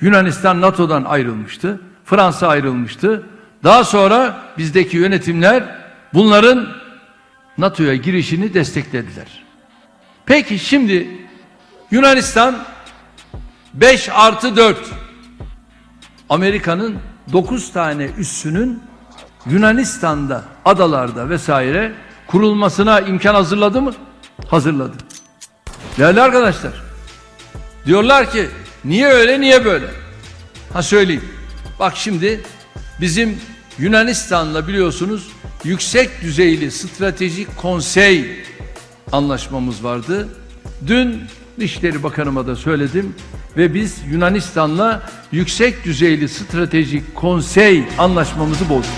Yunanistan NATO'dan ayrılmıştı. Fransa ayrılmıştı. Daha sonra bizdeki yönetimler bunların NATO'ya girişini desteklediler. Peki şimdi Yunanistan 5 artı 4 Amerika'nın 9 tane üssünün Yunanistan'da, adalarda vesaire kurulmasına imkan hazırladı mı? Hazırladı. Değerli arkadaşlar, diyorlar ki niye öyle niye böyle? Ha söyleyeyim. Bak şimdi bizim Yunanistan'la biliyorsunuz yüksek düzeyli stratejik konsey anlaşmamız vardı. Dün Dışişleri Bakanıma da söyledim ve biz Yunanistan'la yüksek düzeyli stratejik konsey anlaşmamızı bozduk.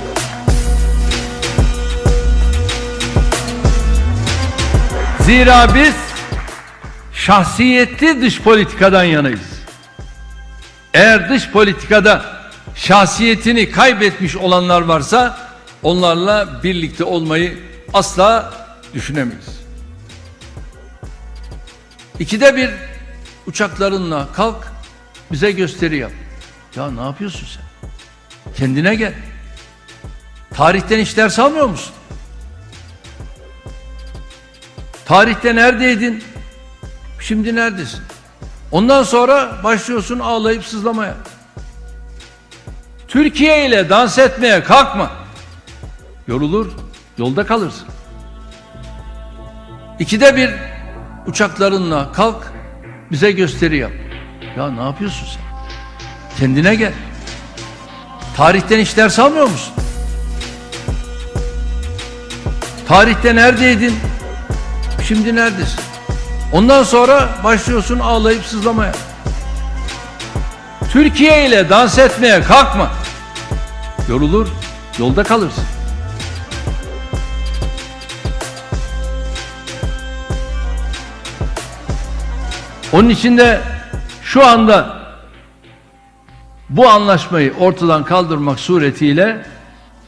Zira biz şahsiyetli dış politikadan yanayız. Eğer dış politikada şahsiyetini kaybetmiş olanlar varsa onlarla birlikte olmayı asla düşünemeyiz. İkide bir uçaklarınla kalk bize gösteri yap. Ya ne yapıyorsun sen? Kendine gel. Tarihten hiç ders almıyor musun? Tarihte neredeydin? Şimdi neredesin? Ondan sonra başlıyorsun ağlayıp sızlamaya. Türkiye ile dans etmeye kalkma. Yorulur, yolda kalırsın. İkide bir uçaklarınla kalk, bize gösteri yap. Ya ne yapıyorsun sen? Kendine gel. Tarihten hiç ders almıyor musun? Tarihte neredeydin? Şimdi neredesin? Ondan sonra başlıyorsun ağlayıp sızlamaya. Türkiye ile dans etmeye kalkma. Yorulur, yolda kalırsın. Onun için de şu anda bu anlaşmayı ortadan kaldırmak suretiyle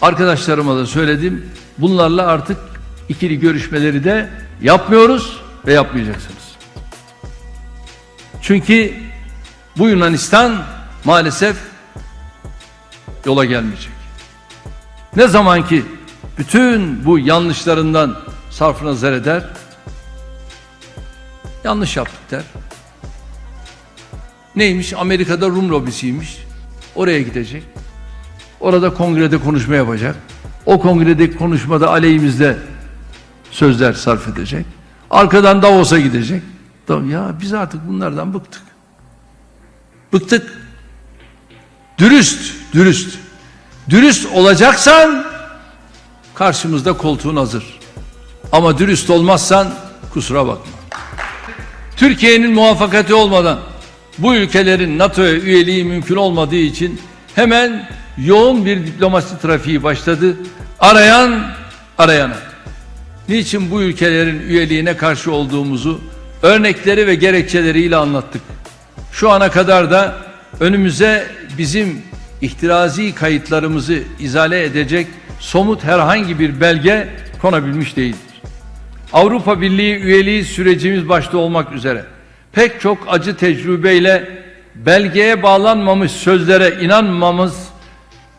arkadaşlarıma da söyledim. Bunlarla artık ikili görüşmeleri de yapmıyoruz ve yapmayacaksınız. Çünkü bu Yunanistan maalesef yola gelmeyecek. Ne zaman ki bütün bu yanlışlarından sarfı nazar eder, yanlış yaptık der. Neymiş? Amerika'da Rum lobisiymiş. Oraya gidecek. Orada kongrede konuşma yapacak. O kongredeki konuşmada aleyhimizde sözler sarf edecek. Arkadan Davos'a gidecek. Tamam ya biz artık bunlardan bıktık. Bıktık. Dürüst, dürüst. Dürüst olacaksan karşımızda koltuğun hazır. Ama dürüst olmazsan kusura bakma. Türkiye'nin muvaffakati olmadan bu ülkelerin NATO'ya üyeliği mümkün olmadığı için hemen yoğun bir diplomasi trafiği başladı. Arayan arayana. Niçin bu ülkelerin üyeliğine karşı olduğumuzu örnekleri ve gerekçeleriyle anlattık. Şu ana kadar da önümüze bizim ihtirazi kayıtlarımızı izale edecek somut herhangi bir belge konabilmiş değildir. Avrupa Birliği üyeliği sürecimiz başta olmak üzere pek çok acı tecrübeyle belgeye bağlanmamış sözlere inanmamız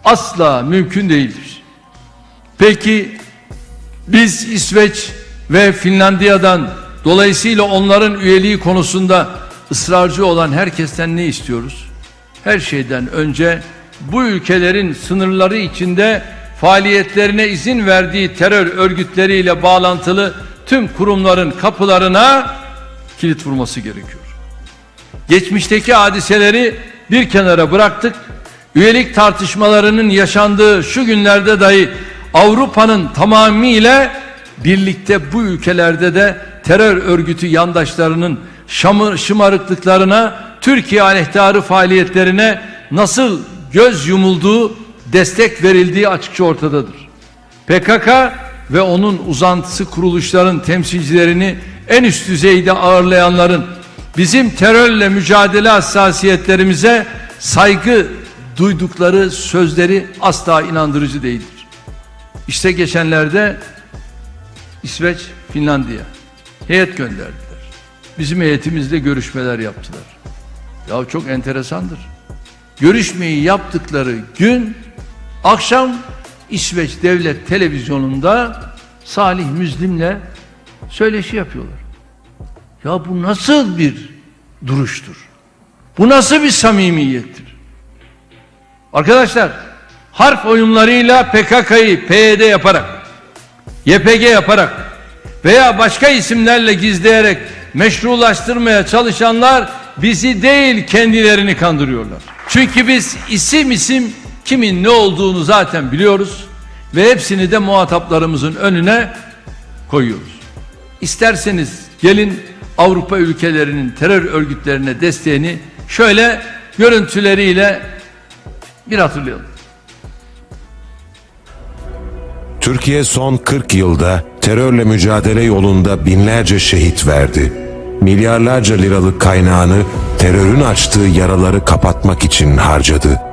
asla mümkün değildir. Peki biz İsveç ve Finlandiya'dan dolayısıyla onların üyeliği konusunda ısrarcı olan herkesten ne istiyoruz? Her şeyden önce bu ülkelerin sınırları içinde faaliyetlerine izin verdiği terör örgütleriyle bağlantılı tüm kurumların kapılarına kilit vurması gerekiyor. Geçmişteki hadiseleri bir kenara bıraktık. Üyelik tartışmalarının yaşandığı şu günlerde dahi Avrupa'nın tamamıyla birlikte bu ülkelerde de terör örgütü yandaşlarının şımarıklıklarına, Türkiye aleyhtarı faaliyetlerine nasıl göz yumulduğu, destek verildiği açıkça ortadadır. PKK ve onun uzantısı kuruluşların temsilcilerini en üst düzeyde ağırlayanların bizim terörle mücadele hassasiyetlerimize saygı duydukları sözleri asla inandırıcı değildir. İşte geçenlerde İsveç, Finlandiya heyet gönderdiler. Bizim heyetimizle görüşmeler yaptılar. Ya çok enteresandır. görüşmeyi yaptıkları gün akşam İsveç Devlet Televizyonu'nda Salih Müslim'le söyleşi yapıyorlar. Ya bu nasıl bir duruştur? Bu nasıl bir samimiyettir? Arkadaşlar harf oyunlarıyla PKK'yı PYD yaparak, YPG yaparak veya başka isimlerle gizleyerek meşrulaştırmaya çalışanlar bizi değil kendilerini kandırıyorlar. Çünkü biz isim isim kimin ne olduğunu zaten biliyoruz ve hepsini de muhataplarımızın önüne koyuyoruz. İsterseniz gelin Avrupa ülkelerinin terör örgütlerine desteğini şöyle görüntüleriyle bir hatırlayalım. Türkiye son 40 yılda terörle mücadele yolunda binlerce şehit verdi. Milyarlarca liralık kaynağını terörün açtığı yaraları kapatmak için harcadı.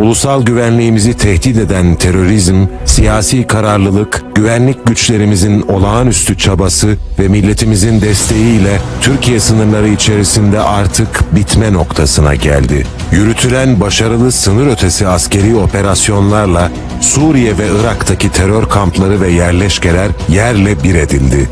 Ulusal güvenliğimizi tehdit eden terörizm, siyasi kararlılık, güvenlik güçlerimizin olağanüstü çabası ve milletimizin desteğiyle Türkiye sınırları içerisinde artık bitme noktasına geldi. Yürütülen başarılı sınır ötesi askeri operasyonlarla Suriye ve Irak'taki terör kampları ve yerleşkeler yerle bir edildi.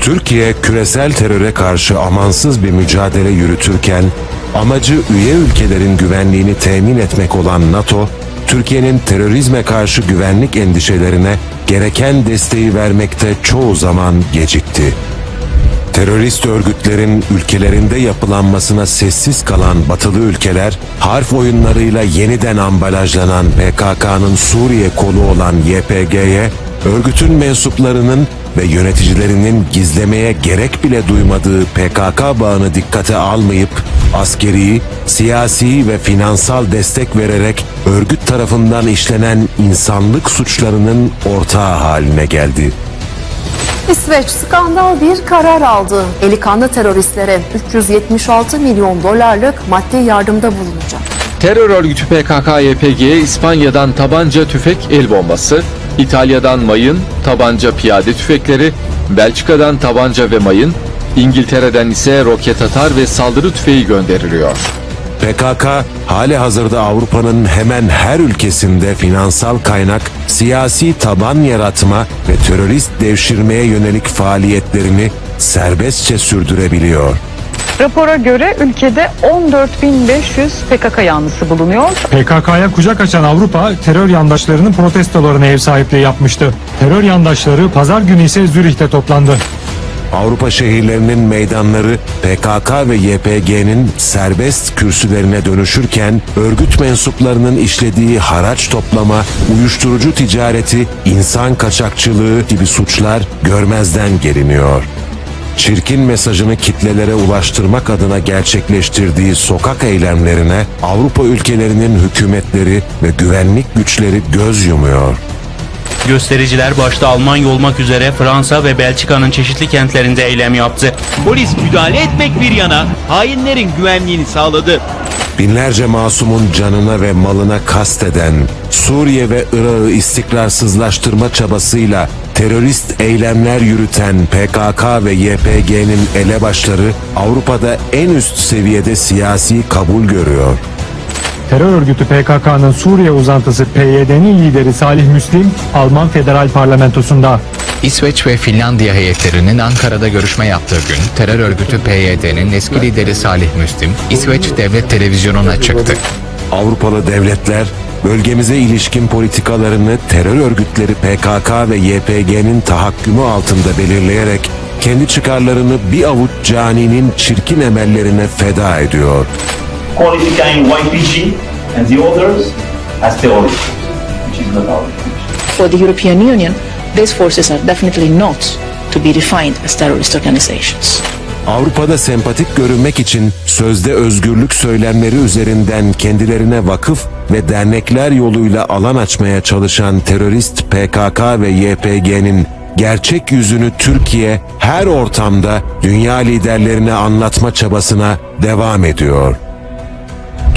Türkiye küresel teröre karşı amansız bir mücadele yürütürken amacı üye ülkelerin güvenliğini temin etmek olan NATO, Türkiye'nin terörizme karşı güvenlik endişelerine gereken desteği vermekte çoğu zaman gecikti. Terörist örgütlerin ülkelerinde yapılanmasına sessiz kalan batılı ülkeler, harf oyunlarıyla yeniden ambalajlanan PKK'nın Suriye kolu olan YPG'ye, örgütün mensuplarının ve yöneticilerinin gizlemeye gerek bile duymadığı PKK bağını dikkate almayıp, askeri, siyasi ve finansal destek vererek örgüt tarafından işlenen insanlık suçlarının ortağı haline geldi. İsveç skandal bir karar aldı. Eli kanlı teröristlere 376 milyon dolarlık maddi yardımda bulunacak. Terör örgütü PKK-YPG'ye İspanya'dan tabanca tüfek el bombası, İtalya'dan mayın, tabanca piyade tüfekleri, Belçika'dan tabanca ve mayın, İngiltere'den ise roket atar ve saldırı tüfeği gönderiliyor. PKK hali hazırda Avrupa'nın hemen her ülkesinde finansal kaynak, siyasi taban yaratma ve terörist devşirmeye yönelik faaliyetlerini serbestçe sürdürebiliyor. Rapora göre ülkede 14.500 PKK yanlısı bulunuyor. PKK'ya kucak açan Avrupa terör yandaşlarının protestolarına ev sahipliği yapmıştı. Terör yandaşları pazar günü ise Zürih'te toplandı. Avrupa şehirlerinin meydanları PKK ve YPG'nin serbest kürsülerine dönüşürken örgüt mensuplarının işlediği haraç toplama, uyuşturucu ticareti, insan kaçakçılığı gibi suçlar görmezden geliniyor. Çirkin mesajını kitlelere ulaştırmak adına gerçekleştirdiği sokak eylemlerine Avrupa ülkelerinin hükümetleri ve güvenlik güçleri göz yumuyor. Göstericiler başta Almanya olmak üzere Fransa ve Belçika'nın çeşitli kentlerinde eylem yaptı. Polis müdahale etmek bir yana hainlerin güvenliğini sağladı. Binlerce masumun canına ve malına kasteden, Suriye ve Irak'ı istikrarsızlaştırma çabasıyla terörist eylemler yürüten PKK ve YPG'nin elebaşları Avrupa'da en üst seviyede siyasi kabul görüyor. Terör örgütü PKK'nın Suriye uzantısı PYD'nin lideri Salih Müslim, Alman Federal Parlamentosu'nda. İsveç ve Finlandiya heyetlerinin Ankara'da görüşme yaptığı gün terör örgütü PYD'nin eski lideri Salih Müslim, İsveç Devlet Televizyonu'na çıktı. Avrupalı devletler bölgemize ilişkin politikalarını terör örgütleri PKK ve YPG'nin tahakkümü altında belirleyerek kendi çıkarlarını bir avuç caninin çirkin emellerine feda ediyor. Qualifying YPG and the others as terrorists, which is not our intention. For the European Union, these forces are definitely not to be defined as terrorist organizations. Avrupa'da sempatik görünmek için sözde özgürlük söylemleri üzerinden kendilerine vakıf ve dernekler yoluyla alan açmaya çalışan terörist PKK ve YPG'nin gerçek yüzünü Türkiye her ortamda dünya liderlerine anlatma çabasına devam ediyor.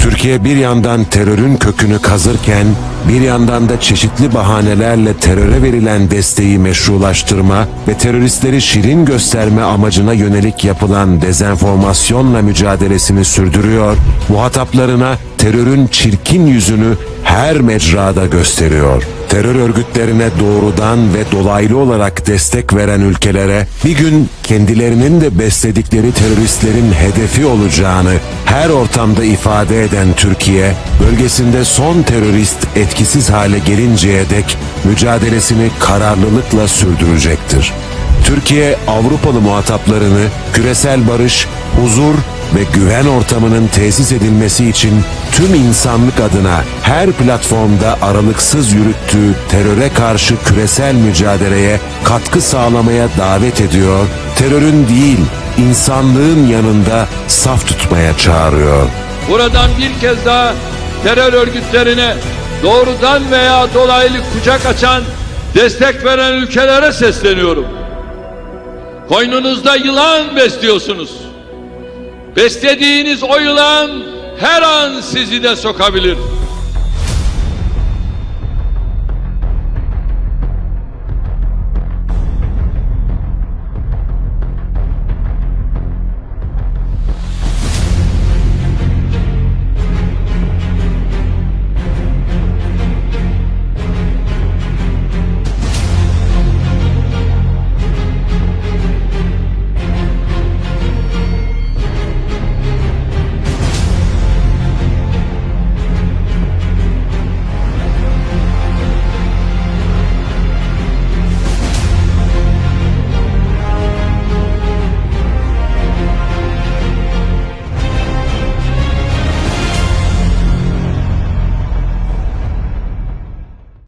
Türkiye bir yandan terörün kökünü kazırken bir yandan da çeşitli bahanelerle teröre verilen desteği meşrulaştırma ve teröristleri şirin gösterme amacına yönelik yapılan dezenformasyonla mücadelesini sürdürüyor, muhataplarına terörün çirkin yüzünü her mecrada gösteriyor. Terör örgütlerine doğrudan ve dolaylı olarak destek veren ülkelere bir gün kendilerinin de besledikleri teröristlerin hedefi olacağını her ortamda ifade eden Türkiye, bölgesinde son terörist etkisiz hale gelinceye dek mücadelesini kararlılıkla sürdürecektir. Türkiye Avrupalı muhataplarını küresel barış, huzur ve güven ortamının tesis edilmesi için tüm insanlık adına her platformda aralıksız yürüttüğü teröre karşı küresel mücadeleye katkı sağlamaya davet ediyor, terörün değil insanlığın yanında saf tutmaya çağırıyor. Buradan bir kez daha terör örgütlerine doğrudan veya dolaylı kucak açan, destek veren ülkelere sesleniyorum. Koynunuzda yılan besliyorsunuz. Beslediğiniz o yılan her an sizi de sokabilir.